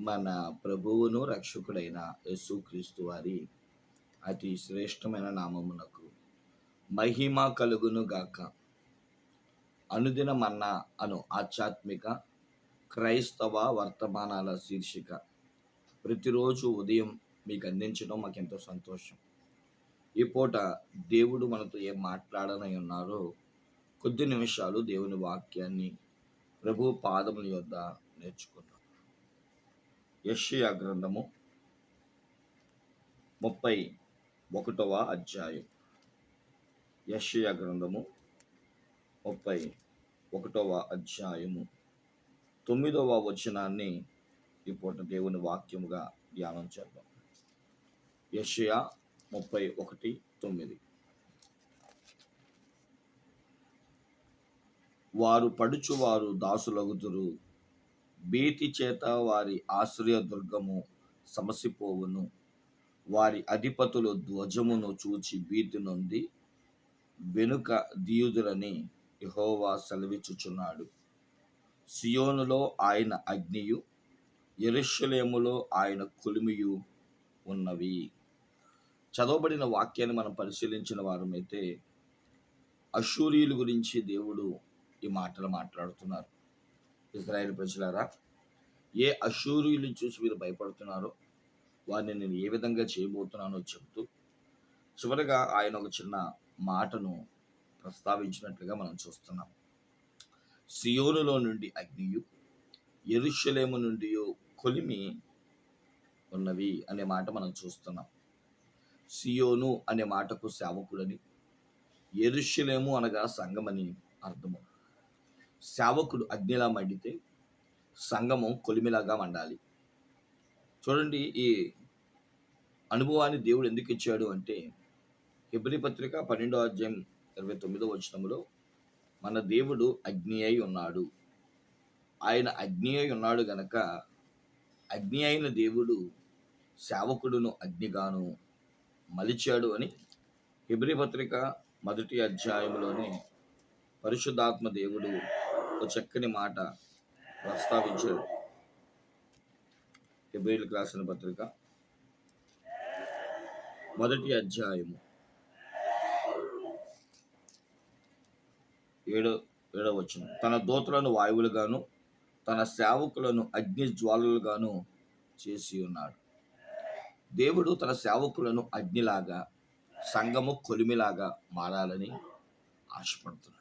మన ప్రభువును రక్షకుడైన యేసుక్రీస్తు వారి అతి శ్రేష్టమైన నామమునకు మహిమ కలుగును గాక. అనుదిన మన్న అను ఆధ్యాత్మిక క్రైస్తవ వర్తమానాల శీర్షిక ప్రతిరోజు ఉదయం మీకు అందించడం మాకెంతో సంతోషం. ఈ పూట దేవుడు మనతో ఏం మాట్లాడనై ఉన్నారో కొద్ది నిమిషాలు దేవుని వాక్యాన్ని ప్రభు పాదముల యొద్ద నేర్చుకుందాం. యషియా గ్రంథము ముప్పై ఒకటవ అధ్యాయం. యషియా గ్రంథము ముప్పై ఒకటవ అధ్యాయము. తొమ్మిదవ వచనాన్ని ఈ పూట దేవుని వాక్యముగా ధ్యానం చేద్దాం. యషియా ముప్పై ఒకటి తొమ్మిది. వారు పడుచువారు దాసులగుదురు భీతి చేత వారి ఆశ్రయ దుర్గము సమసిపోవును. వారి అధిపతులు ధ్వజమును చూచి భీతి నొంది వెనుక దీయుదురని యహోవా సెలవిచ్చుచున్నాడు. సియోనులో ఆయన అగ్నియు ఎరుషలేములో ఆయన కులిమియు ఉన్నవి. చదవబడిన వాక్యాన్ని మనం పరిశీలించిన వారమైతే అశూరియుల గురించి దేవుడు ఈ మాటలు మాట్లాడుతున్నారు. ఇజ్రాయెల్ ప్రజలారా ఏ అశూరియులు చూసి మీరు భయపడుతున్నారో వారిని నేను ఏ విధంగా చేయబోతున్నానో చెబుతూ చివరగా ఆయన ఒక చిన్న మాటను ప్రస్తావించినట్లుగా మనం చూస్తున్నాం. సియోనులో నుండి అగ్నియు ఎరుషలేము నుండి కొలిమి ఉన్నవి అనే మాట మనం చూస్తున్నాం. సియోను అనే మాటకు సేవకుడని ఎరుషలేము అనగా సంగమని అర్థము. సేవకుడు అగ్నిలా మండితే సంగమం కొలిమిలాగా మండాలి. చూడండి ఈ అనుభవాన్ని దేవుడు ఎందుకు ఇచ్చాడు అంటే హిబ్రి పత్రిక పన్నెండో అధ్యాయం ఇరవై తొమ్మిదో వచనంలో మన దేవుడు అగ్ని అయి ఉన్నాడు. ఆయన అగ్ని అయి ఉన్నాడు గనక అగ్ని అయిన దేవుడు సేవకుడును అగ్నిగాను మలిచాడు అని హిబ్రి పత్రిక మొదటి అధ్యాయంలోనే పరిశుద్ధాత్మ దేవుడు ఒక చక్కని మాట ప్రస్తావించాడు ఎబ్రిల్ రాసిన పత్రిక. మొదటి అధ్యాయము. ఏడో ఏడో వచ్చిన తన దూతలను వాయువులుగాను తన సేవకులను అగ్ని జ్వాలలుగాను చేసి ఉన్నాడు. దేవుడు తన సేవకులను అగ్నిలాగా సంగము కొలిమిలాగా మారాలని ఆశపడుతున్నాడు.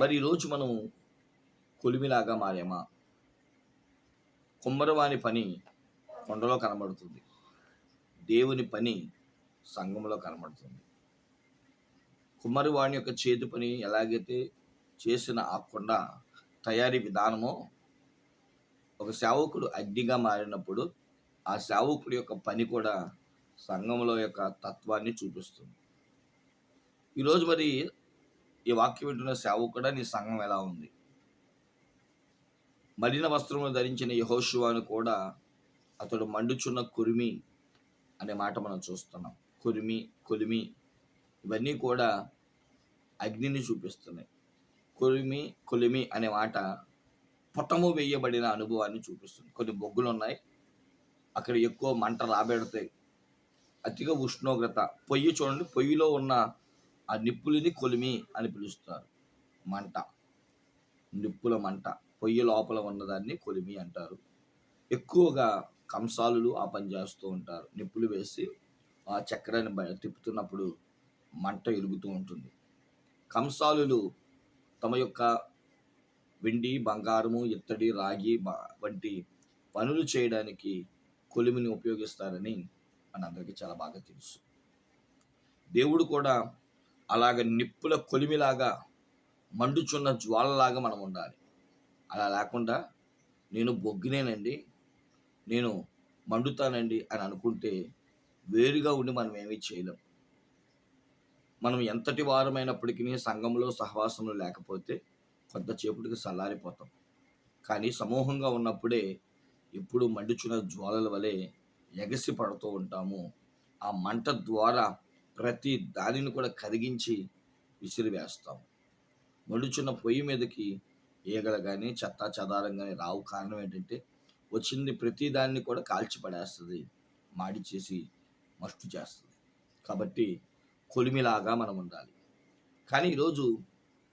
మరి ఈరోజు మనం కొలిమిలాగా మారేమా? కుమ్మరవాని పని కొండలో కనబడుతుంది. దేవుని పని సంఘంలో కనబడుతుంది. కుమ్మరివాణి యొక్క చేతి పని ఎలాగైతే చేసిన ఆ కొండ తయారీ విధానమో ఒక సేవకుడు అగ్నిగా మారినప్పుడు ఆ సేవకుడి యొక్క పని కూడా సంఘంలో యొక్క తత్వాన్ని చూపిస్తుంది. ఈరోజు మరి ఈ వాక్యం వింటున్న సేవకుడా నీ సంఘం ఎలా ఉంది? మలిన వస్త్రములు ధరించిన యహోశివాను కూడా అతడు మండుచున్న కురిమి అనే మాట మనం చూస్తున్నాం. కురిమి కొలిమి ఇవన్నీ కూడా అగ్నిని చూపిస్తున్నాయి. కొలిమి కొలిమి అనే మాట పుటము వేయబడిన అనుభవాన్ని చూపిస్తుంది. కొన్ని బొగ్గులు ఉన్నాయి. అక్కడ ఎక్కువ మంట రాబెడతాయి అతిగా ఉష్ణోగ్రత. పొయ్యి చూడండి పొయ్యిలో ఉన్న ఆ నిప్పులని కొలిమి అని పిలుస్తారు. మంట. నిప్పుల మంట. పొయ్యి లోపల ఉన్నదాన్ని కొలిమి అంటారు. ఎక్కువగా కంసాలులు ఆ పని చేస్తూ ఉంటారు. నిప్పులు వేసి ఆ చక్రాన్ని తిప్పుతున్నప్పుడు మంట ఎలుగుతూ ఉంటుంది. కంసాలులు తమ యొక్క వెండి బంగారము ఇత్తడి రాగి వంటి పనులు చేయడానికి కొలిమిని ఉపయోగిస్తారని మనందరికీ చాలా బాగా తెలుసు. దేవుడు కూడా అలాగ నిప్పుల కొలిమిలాగా మండుచున్న జ్వాలలాగా మనం ఉండాలి. అలా లేకుండా నేను బొగ్గినేనండి నేను మండుతానండి అని అనుకుంటే వేరుగా ఉండి మనం ఏమీ చేయలేం. మనం ఎంతటి వారమైనప్పటికీ సంఘంలో సహవాసంలో లేకపోతే కొంతసేపటికి చల్లారిపోతాం కానీ సమూహంగా ఉన్నప్పుడే ఎప్పుడు మండుచున్న జ్వాలల వలె ఎగసి పడుతూ ఉంటాము. ఆ మంట ద్వారా ప్రతి దానిని కూడా కరిగించి విసిరివేస్తాం. మడుచున్న పొయ్యి మీదకి ఈగలు కానీ చెత్త చెదారం కానీ రావు. కారణం ఏంటంటే వచ్చింది ప్రతి దాన్ని కూడా కాల్చి పడేస్తుంది మాడి చేసి మస్టు చేస్తుంది. కాబట్టి కొలిమిలాగా మనం ఉండాలి. కానీ ఈరోజు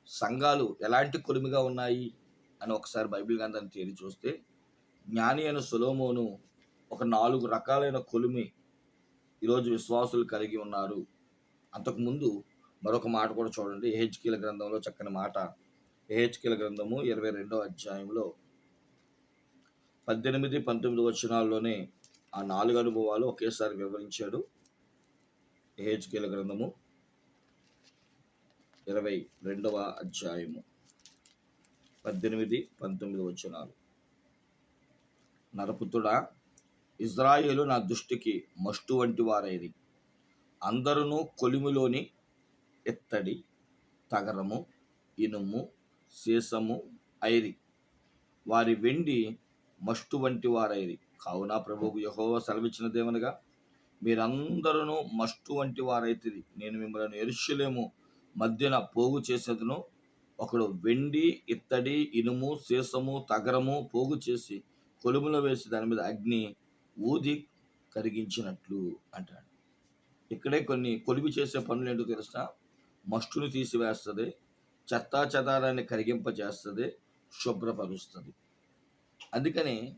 సంఘాలు ఎలాంటి కొలిమిగా ఉన్నాయి అని ఒకసారి బైబిల్ గ్రంథాన్ని తేలి చూస్తే జ్ఞాని అయిన సులోమోను ఒక నాలుగు రకాలైన కొలిమి ఈరోజు విశ్వాసులు కలిగి ఉన్నారు. అంతకుముందు మరొక మాట కూడా చూడండి. ఏహెచ్కీల గ్రంథంలో చక్కని మాట. ఏహెచ్కీల గ్రంథము ఇరవై రెండో అధ్యాయంలో పద్దెనిమిది పంతొమ్మిది వచనాల్లోనే ఆ నాలుగు అనుభవాలు ఒకేసారి వివరించాడు. ఏహెచ్కీల గ్రంథము ఇరవై రెండవ అధ్యాయము పద్దెనిమిది పంతొమ్మిది వచనాలు. నరపుతుడా ఇజ్రాయేలు నా దృష్టికి మస్టు వంటి వారైది అందరూ కొలిమిలోని ఎత్తడి తగరము ఇనుము సీసము ఐరి. వారి వెండి మస్టు వంటి వారైది కావున ప్రభువు యహోవ సెలవిచ్చిన దేవునిగా మీరందరూ మస్టు వంటి వారైతుంది నేను మిమ్మల్ని ఎరుషులేము మధ్యన పోగు చేసేదను. ఒకడు వెండి ఇత్తడి ఇనుము సీసము తగరము పోగు చేసి కొలుములో వేసి దాని మీద అగ్ని ఊది కరిగించినట్లు అంటాడు. ఇక్కడే కొన్ని కొలిమి చేసే పనులు ఏంటో తెలుసా? మస్టుని తీసివేస్తుంది చెత్తా చెదారాన్ని కరిగింపజేస్తుంది శుభ్రపరుస్తుంది. అందుకని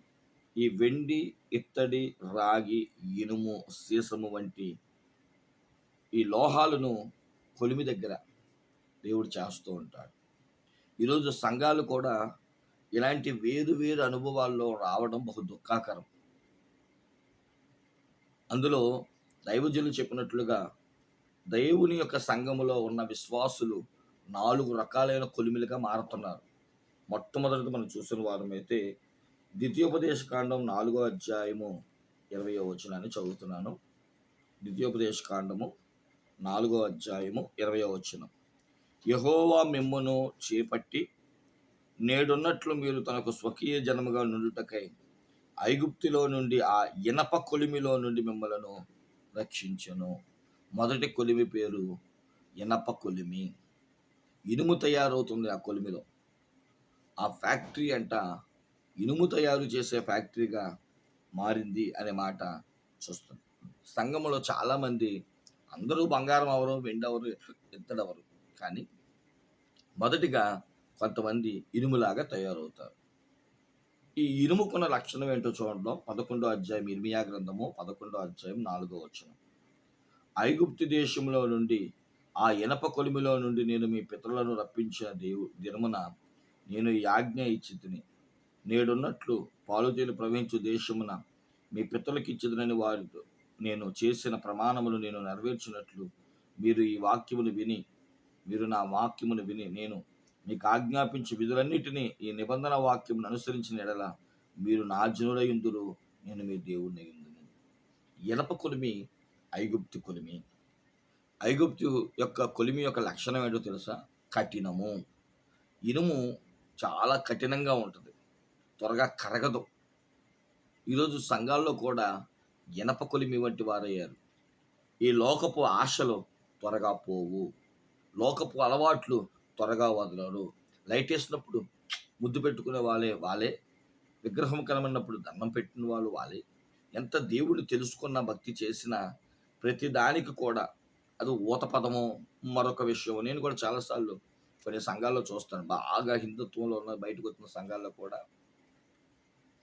ఈ వెండి ఇత్తడి రాగి ఇనుము సీసము వంటి ఈ లోహాలను కొలిమి దగ్గర దేవుడు చేస్తూ ఉంటాడు. ఈరోజు సంఘాలు కూడా ఇలాంటి వేరు వేరు అనుభవాల్లో రావడం బహు దుఃఖాకరం. అందులో దైవజనులు చెప్పినట్లుగా దేవుని యొక్క సంఘములో ఉన్న విశ్వాసులు నాలుగు రకాలైన కొలిమిలుగా మారుతున్నారు. మొట్టమొదటిగా మనం చూసిన వారమైతే ద్వితీయోపదేశ కాండం నాలుగో అధ్యాయము ఇరవయో వచనాన్ని చదువుతున్నాను. ద్వితీయోపదేశ కాండము నాలుగో అధ్యాయము ఇరవయో వచనం. యహోవా మిమ్మును చేపట్టి నేడున్నట్లు మీరు తనకు స్వకీయ జనముగా నుండుటకై ఐగుప్తిలో నుండి ఆ ఇనప కొలిమిలో నుండి మిమ్మలను రక్షించను. మొదటి కొలిమి పేరు ఇనప కొలిమి. ఇనుము తయారవుతుంది ఆ కొలిమిలో. ఆ ఫ్యాక్టరీ అంట ఇనుము తయారు చేసే ఫ్యాక్టరీగా మారింది అనే మాట చూస్తుంది. సంఘంలో చాలామంది అందరూ బంగారం అవరు వెండి అవరు ఎత్తడవరు కానీ మొదటిగా కొంతమంది ఇనుములాగా తయారవుతారు. ఈ ఇనుముకున్న లక్షణం ఏంటో చూడండి. పదకొండో అధ్యాయం ఇర్మియా గ్రంథము పదకొండో అధ్యాయం నాలుగో వచనం. ఐగుప్తి దేశంలో నుండి ఆ ఇనప కొలిమిలో నుండి నేను మీ పితరులను రప్పించిన దేవు దినమున నేను యాజ్ఞ ఆజ్ఞ ఇచ్చి తిని నేడున్నట్లు పాలుతీలు ప్రవహించు దేశమున మీ పితరులకు ఇచ్చిదనని వారితో నేను చేసిన ప్రమాణములు నేను నెరవేర్చినట్లు మీరు ఈ వాక్యమును విని మీరు నా వాక్యమును విని నేను మీకు ఆజ్ఞాపించి విధులన్నిటినీ ఈ నిబంధన వాక్యం అనుసరించిన ఎడల మీరు నా జనులయుందురు నేను మీ దేవుని అయ్యుందును ఎనప కొలిమి ఐగుప్తి కొలిమి. ఐగుప్తు యొక్క కొలిమి యొక్క లక్షణం ఏంటో తెలుసా? కఠినము. ఇనుము చాలా కఠినంగా ఉంటుంది. త్వరగా కరగదు. ఈరోజు సంఘాల్లో కూడా ఇనప కొలిమి వంటి వారయ్యారు. ఈ లోకపు ఆశలు త్వరగా పోవు. లోకపు అలవాట్లు త్వరగా వదలరు. లైట్ వేసినప్పుడు ముద్దు పెట్టుకునే వాళ్ళే వాళ్ళే. విగ్రహం కనమన్నప్పుడు దండం పెట్టిన వాళ్ళు వాళ్ళే. ఎంత దేవుడు తెలుసుకున్న భక్తి చేసినా ప్రతి దానికి కూడా అది ఊత పదము మరొక విషయం నేను కూడా చాలాసార్లు కొన్ని సంఘాల్లో చూస్తాను. బాగా హిందుత్వంలో ఉన్న బయటకు వచ్చిన సంఘాల్లో కూడా.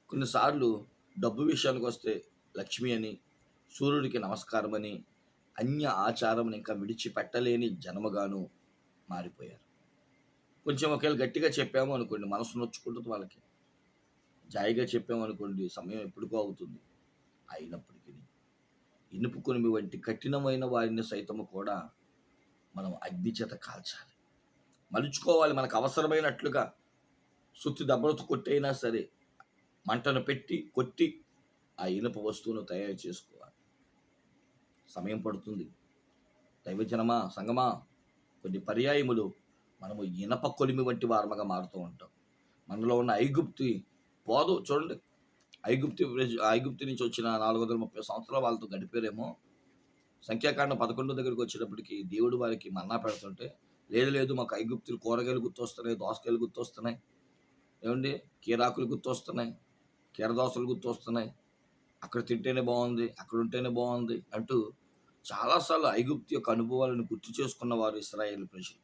కొన్నిసార్లు డబ్బు విషయానికి వస్తే లక్ష్మి అని సూర్యుడికి నమస్కారం అని అన్య ఆచారం ఇంకా విడిచిపెట్టలేని జన్మగాను మారిపోయారు. కొంచెం ఒకవేళ గట్టిగా చెప్పాము అనుకోండి మనసు నొచ్చుకుంటుంది వాళ్ళకి. జాయిగా చెప్పాము అనుకోండి సమయం ఎప్పటికో అవుతుంది. అయినప్పటికీ ఇనుపు కొనిమి వంటి కఠినమైన వారిని సైతము కూడా మనం అగ్ని చేత కాల్చాలి. మలుచుకోవాలి మనకు అవసరమైనట్లుగా. సుత్తి దెబ్బలతో కొట్టైనా సరే మంటను పెట్టి కొట్టి ఆ ఇనుప వస్తువును తయారు చేసుకోవాలి. సమయం పడుతుంది. దైవజనమా సంగమా కొన్ని పర్యాయములు మనము ఇనప కొలిమి వంటి వారముగా మారుతూ ఉంటాం. మనలో ఉన్న ఐగుప్తి పోదు చూడండి. ఐగుప్తి ప్రజ- ఐగుప్తి నుంచి వచ్చిన నాలుగు వందల ముప్పై సంవత్సరాలు వాళ్ళతో గడిపారేమో. సంఖ్యాకాండం పదకొండు దగ్గరికి వచ్చేటప్పటికి దేవుడు వారికి మన్నా పెడుతుంటే లేదు లేదు మాకు ఐగుప్తులు కూరగాయలు గుర్తొస్తున్నాయి దోసకాయలు గుర్తొస్తున్నాయి. ఏమండి? కీరాకులు గుర్తొస్తున్నాయి కీరదోసలు గుర్తు వస్తున్నాయి అక్కడ తింటేనే బాగుంది అక్కడ ఉంటేనే బాగుంది అంటూ చాలాసార్లు ఐగుప్తి యొక్క అనుభవాలను గుర్తు చేసుకున్న వారు ఇస్రాయేల్ ప్రజలు.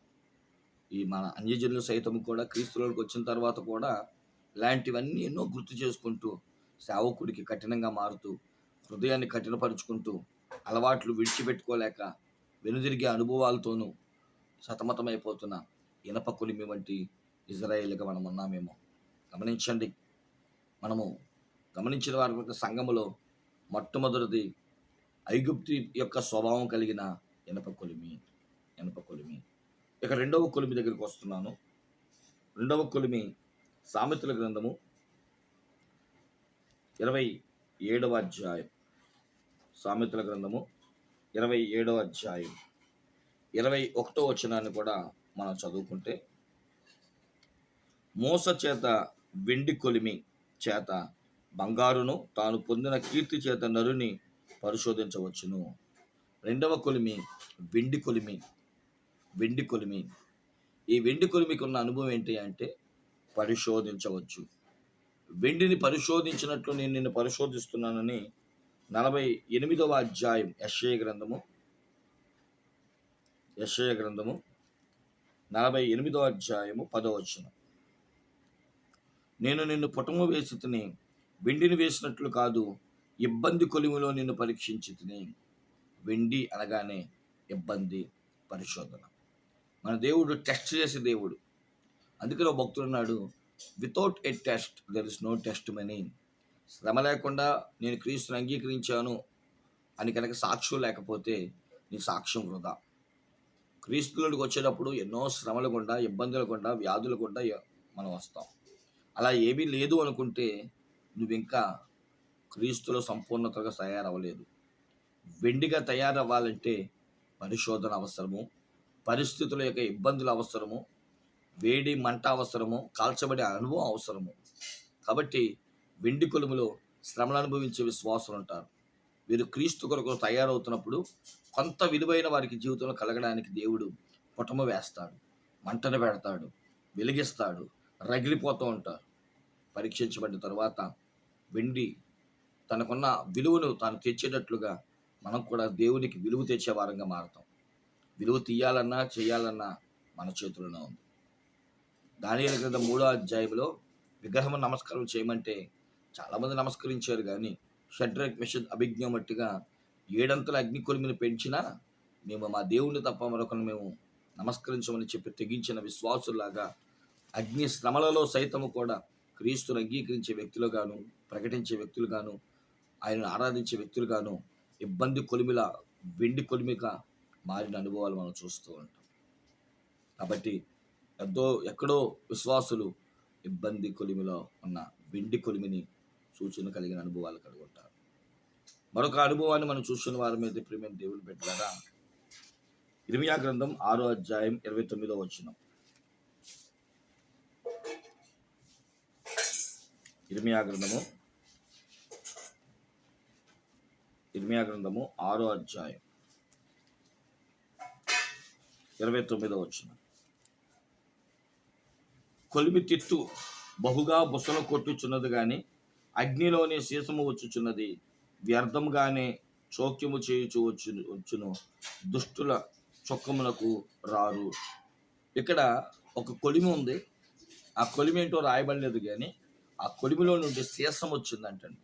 ఈ మన అన్యజనులు సైతం కూడా క్రీస్తులోకి వచ్చిన తర్వాత కూడా ఇలాంటివన్నీ ఎన్నో గుర్తు చేసుకుంటూ సేవకుడికి కఠినంగా మారుతూ హృదయాన్ని కఠినపరుచుకుంటూ అలవాట్లు విడిచిపెట్టుకోలేక వెనుదిరిగే అనుభవాలతోనూ సతమతమైపోతున్న ఇనప కొలిమి వంటి ఇజ్రాయేల్గా మనం ఉన్నామేమో. గమనించండి. మనము గమనించిన వారి యొక్క సంఘములో మొట్టమొదటిది ఐగుప్తి యొక్క స్వభావం కలిగిన ఇనప కొలిమి ఇనప కొలిమి. ఇక రెండవ కొలిమి దగ్గరికి వస్తున్నాను. రెండవ కొలిమి సామెతల గ్రంథము ఇరవై ఏడవ అధ్యాయం. సామెతల గ్రంథము ఇరవై ఏడవ అధ్యాయం. ఇరవై ఒకటో వచనాన్ని కూడా మనం చదువుకుంటే మోస చేత వెండి కొలిమి చేత బంగారును తాను పొందిన కీర్తి చేత నరుని పరిశోధించవచ్చును. రెండవ కొలిమి వెండి కొలిమి వెండి కొలిమి. ఈ వెండి కొలిమికి ఉన్న అనుభవం ఏంటి అంటే పరిశోధించవచ్చు. వెండిని పరిశోధించినట్లు నేను నిన్ను పరిశోధిస్తున్నానని నలభై ఎనిమిదవ అధ్యాయం యశ్య గ్రంథము యశ్య గ్రంథము నలభై ఎనిమిదవ అధ్యాయము పదవచనం నేను నిన్ను పుటము వేసి తిని వెండిని వేసినట్లు కాదు ఇబ్బంది కొలిమిలో నిన్ను పరీక్షించి తిని. వెండి అనగానే ఇబ్బంది పరిశోధన. మన దేవుడు టెస్ట్ చేసే దేవుడు. అందుకని ఒక భక్తుడు అన్నాడు without a test there is no testimony. శ్రమ లేకుండా నేను క్రీస్తుని అంగీకరించాను అని కనుక సాక్ష్యం లేకపోతే నీ సాక్ష్యం వృధా. క్రీస్తులోకి వచ్చేటప్పుడు ఎన్నో శ్రమలు గుండా ఇబ్బందులు గుండా వ్యాధులు గుండా మనం వస్తాం. అలా ఏమీ లేదు అనుకుంటే నువ్వు ఇంకా క్రీస్తులో సంపూర్ణతగా తయారవ్వలేదు. వెండిగా తయారవ్వాలంటే పరిశోధన అవసరము. పరిస్థితుల యొక్క ఇబ్బందులు అవసరము వేడి మంట అవసరము కాల్చబడే అనుభవం అవసరము. కాబట్టి వెండి కొలుములో శ్రమలు అనుభవించే విశ్వాసులు ఉంటారు. వీరు క్రీస్తు కొరకు తయారవుతున్నప్పుడు కొంత విలువైన వారికి జీవితంలో కలగడానికి దేవుడు పుటమ వేస్తాడు మంటను పెడతాడు వెలిగిస్తాడు రగిలిపోతూ ఉంటారు. పరీక్షించబడిన తర్వాత వెండి తనకున్న విలువను తాను తెచ్చేటట్లుగా మనం కూడా దేవునికి విలువ తెచ్చే వారంగా మారుతాం. విలువ తీయాలన్నా చేయాలన్నా మన చేతుల్లోనే ఉంది. దాని క్రింద మూడో అధ్యాయంలో విగ్రహం నమస్కారం చేయమంటే చాలామంది నమస్కరించారు కానీ షడ్రక్ మిషన్ అభిజ్ఞ మట్టిగా ఏడంతల అగ్ని కొలిమిని పెంచినా మేము మా దేవుణ్ణి తప్ప మరొకరిని మేము నమస్కరించమని చెప్పి తెగించిన విశ్వాసులాగా అగ్ని శ్రమలలో సైతము కూడా క్రీస్తును అంగీకరించే వ్యక్తులుగాను ప్రకటించే వ్యక్తులుగాను ఆయనను ఆరాధించే వ్యక్తులుగాను ఇబ్బంది కొలిమిల వెండి కొలిమిగా మారిన అనుభవాలు మనం చూస్తూ ఉంటాం. కాబట్టి ఎంతో ఎక్కడో విశ్వాసులు ఇబ్బంది కొలిమిలో ఉన్న వెండి కొలిమిని సూచన కలిగిన అనుభవాలు కలిగి ఉంటారు మరొక అనుభవాన్ని మనం చూస్తున్న వారి మీద ప్రేమ దేవుడు పెట్టారా ఇరిమియా గ్రంథం ఆరో అధ్యాయం ఇరవై తొమ్మిదో వచ్చిన ఇరిమియా గ్రంథము ఇర్మియా గ్రంథము ఆరో అధ్యాయం. ఇరవై తొమ్మిదో వచ్చిన. కొలిమి తిత్తు బహుగా బుసలు కొట్టుచున్నది కానీ అగ్నిలోని సీసము వచ్చుచున్నది. వ్యర్థంగానే చోక్యము చేయుచు వచ్చు వచ్చును. దుష్టుల చొక్కములకు రారు. ఇక్కడ ఒక కొలిమి ఉంది. ఆ కొలిమి ఏంటో రాయబడలేదు కానీ ఆ కొలిమిలో నుండి సీసం వచ్చిందంటండి.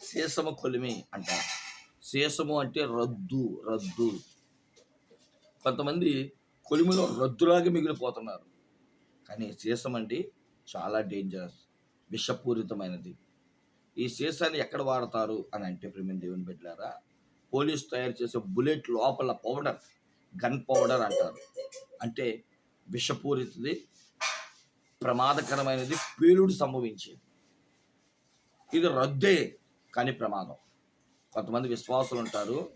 సీసము కొలిమి అంటారు సీసము అంటే రద్దు రద్దు. కొంతమంది కొలిమిలో రద్దులాగా మిగిలిపోతున్నారు. కానీ సీసం అండి చాలా డేంజరస్ విషపూరితమైనది. ఈ సీసాన్ని ఎక్కడ వాడతారు అని అంటే ప్రేమ దేవుని బిడ్డలారా పోలీస్ తయారు చేసే బుల్లెట్ లోపల పౌడర్ గన్ పౌడర్ అంటారు. అంటే విషపూరితది ప్రమాదకరమైనది పేలుడు సంభవించేది. ఇది రద్దే కానీ ప్రమాదం. కొంతమంది విశ్వాసులు ఉంటారు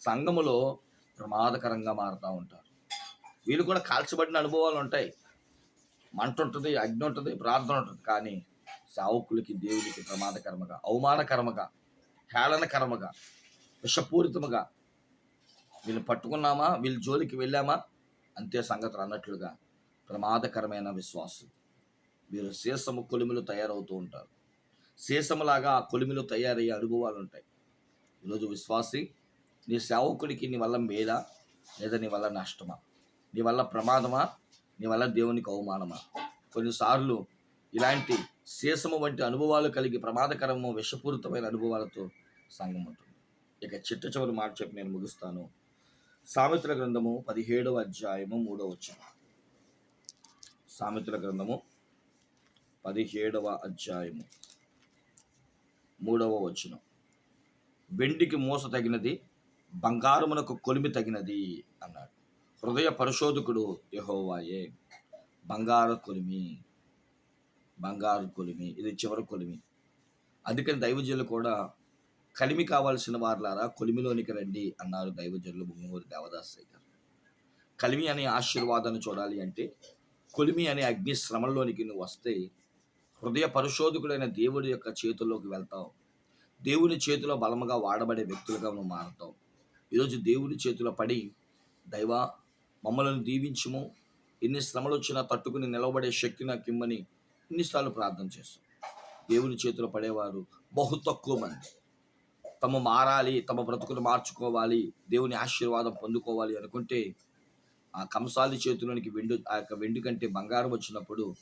సంఘములో ప్రమాదకరంగా మారుతూ ఉంటారు. వీళ్ళు కూడా కాల్చబడిన అనుభవాలు ఉంటాయి. మంట ఉంటుంది అగ్ని ఉంటుంది ప్రార్థన ఉంటుంది. కానీ సావుకులకి దేవుడికి ప్రమాదకరమగా అవమానకరమగా హేళనకరమగా విషపూరితముగా వీళ్ళు పట్టుకున్నామా? వీళ్ళు జోలికి వెళ్ళామా? అంతే సంగతులు అన్నట్లుగా ప్రమాదకరమైన విశ్వాసం. వీరు శీసము కొలిమిలు తయారవుతూ ఉంటారు. సీసములాగా ఆ కొలిమిలు తయారయ్యే అనుభవాలు ఉంటాయి. ఈరోజు విశ్వాసి నీ సేవకుడికి నీ వల్ల మేలా లేదా నీ వల్ల నష్టమా? నీ వల్ల ప్రమాదమా? నీ వల్ల దేవునికి అవమానమా? కొన్నిసార్లు ఇలాంటి శేషము వంటి అనుభవాలు కలిగి ప్రమాదకరము విషపూరితమైన అనుభవాలతో సంఘం ఉంటుంది. ఇక చిట్ట చివరి మాట చెప్పి నేను ముగిస్తాను. సామెతల గ్రంథము పదిహేడవ అధ్యాయము మూడవ వచనం. సామెతల గ్రంథము పదిహేడవ అధ్యాయము మూడవ వచనం. వెండికి మూస తగినది బంగారమునకు కొలిమి తగినది అన్నాడు. హృదయ పరిశోధకుడు యహోవాయే. బంగారు కొలిమి బంగారు కొలిమి ఇది చివరి కొలిమి. అందుకని దైవజనులు కూడా కలిమి కావాల్సిన వారులారా కొలిమిలోనికి రండి అన్నారు దైవజనులు భూమివారి దేవదాస్ గారు. కలిమి అనే ఆశీర్వాదాన్ని చూడాలి అంటే కొలిమి అనే అగ్ని శ్రమంలోనికి నువ్వు వస్తే హృదయ పరిశోధకుడైన దేవుడి యొక్క చేతుల్లోకి వెళ్తావు. దేవుని చేతిలో బలముగా వాడబడే వ్యక్తులుగా నువ్వు మారుతావు. ఈరోజు దేవుడి చేతిలో పడి దైవ మమ్మల్ని దీవించుము. ఎన్ని శ్రమలు వచ్చినా తట్టుకుని నిలబడే శక్తి నాకు ఇమ్మని ఎన్నిసార్లు ప్రార్థన చేస్తాం. దేవుని చేతిలో పడేవారు బహు తక్కువ మంది. తమ మారాలి తమ బ్రతుకును మార్చుకోవాలి దేవుని ఆశీర్వాదం పొందుకోవాలి అనుకుంటే ఆ కంసాలి చేతిలోనికి వెండు ఆ యొక్క వెండి కంటే బంగారం వచ్చినప్పుడు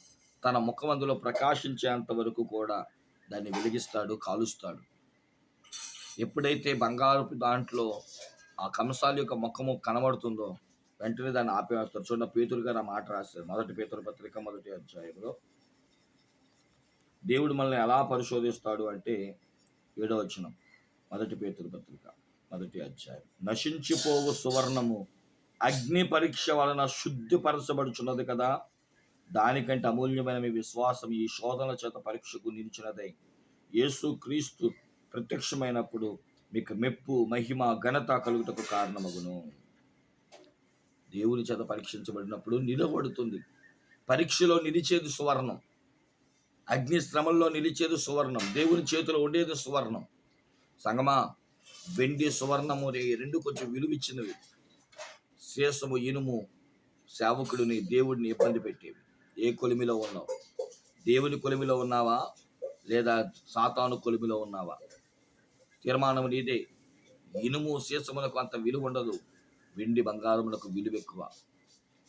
తన ముఖమందులో ప్రకాశించేంత వరకు కూడా దాన్ని వెలిగిస్తాడు కాలుస్తాడు. ఎప్పుడైతే బంగారపు దాంట్లో ఆ కంసాలి యొక్క ముఖము కనబడుతుందో వెంటనే దాన్ని ఆపేస్తారు చూడండి పేతురు గారు ఆ మాట రాశారు. మొదటి పేతురు పత్రిక మొదటి అధ్యాయంలో. దేవుడు మనల్ని ఎలా పరిశోధిస్తాడు అంటే ఏడో వచనం మొదటి పేతురు పత్రిక మొదటి అధ్యాయం. నశించిపోవు సువర్ణము. అగ్ని పరీక్ష వలన శుద్ధిపరచబడుచున్నది కదా. దానికంటే అమూల్యమైన మీ విశ్వాసం ఈ శోధన చేత పరీక్షకు నిలిచినదై. యేసు క్రీస్తు ప్రత్యక్షమైనప్పుడు మీకు మెప్పు మహిమ ఘనత కలుగుటకు కారణమగును. దేవుని చేత పరీక్షించబడినప్పుడు నిలబడుతుంది. పరీక్షలో నిలిచేది సువర్ణం. అగ్ని శ్రమల్లో నిలిచేది సువర్ణం. దేవుని చేతిలో ఉండేది సువర్ణం. సంగమా వెండి సువర్ణము రే రెండు కొంచెం విలువిచ్చినవి. శేషము ఇనుము సేవకుడిని దేవుడిని ఇబ్బంది పెట్టేవి. ఏ కొలిమిలో ఉన్నావు? దేవుని కొలిమిలో ఉన్నావా? లేదా సాతాను కొలిమిలో ఉన్నావా? తీర్మానం నీదే. ఇనుము శీర్షములకు అంత విలువ ఉండదు. వెండి బంగారములకు విలువ ఎక్కువ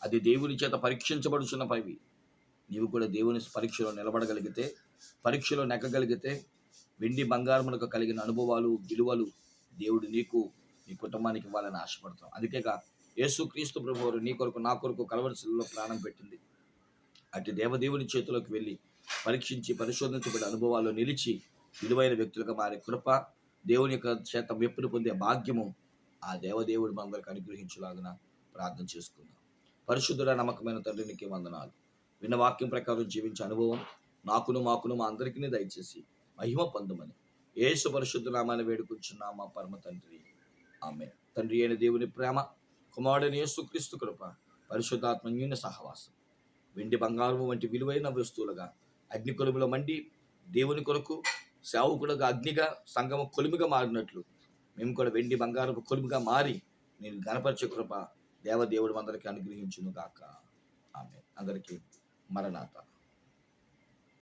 అది దేవుని చేత పరీక్షించబడుచున్న పైవి నీవు కూడా దేవుని పరీక్షలో నిలబడగలిగితే పరీక్షలో నెగ్గగలిగితే వెండి బంగారములకు కలిగిన అనుభవాలు విలువలు దేవుడు నీకు నీ కుటుంబానికి ఇవ్వాలని ఆశపడతాం. అందుకేగా యేసు క్రీస్తు ప్రభువారు నీ కొరకు నా కొరకు కలవరిశిలో ప్రాణం పెట్టింది. అటు దేవదేవుని చేతిలోకి వెళ్ళి పరీక్షించి పరిశోధించబడే అనుభవాల్లో నిలిచి విలువైన వ్యక్తులుగా మారే కృప దేవుని యొక్క చేత మెప్పును పొందే భాగ్యము ఆ దేవదేవుడు మమ్మల్ని అనుగ్రహించులాగున ప్రార్థన చేసుకుందాం. పరిశుద్ధుల నమ్మకమైన తండ్రినికి వందనాలు. విన్న వాక్యం ప్రకారం జీవించే అనుభవం నాకును మాకును మా అందరికీ దయచేసి మహిమ పొందమని యేసు పరిశుద్ధ నామాన్ని వేడుకుంటున్నా మా పరమ తండ్రి. ఆమె తండ్రి అయిన దేవుని ప్రేమ కుమారుడని యేసుక్రీస్తు కృప పరిశుద్ధాత్మన్యుని సహవాసం వెండి బంగారం వంటి విలువైన వస్తువులుగా అగ్ని కొలుములో మండి దేవుని కొరకు సేవకుడుగా అగ్నిగా సంగమ కొలిమిగా మారినట్లు మేము కూడా వెండి బంగారపు కొలిమిగా మారి నేను గణపరిచే కృప దేవదేవుడు అందరికీ అనుగ్రహించును గాక. ఆమె అందరికీ మరణాత.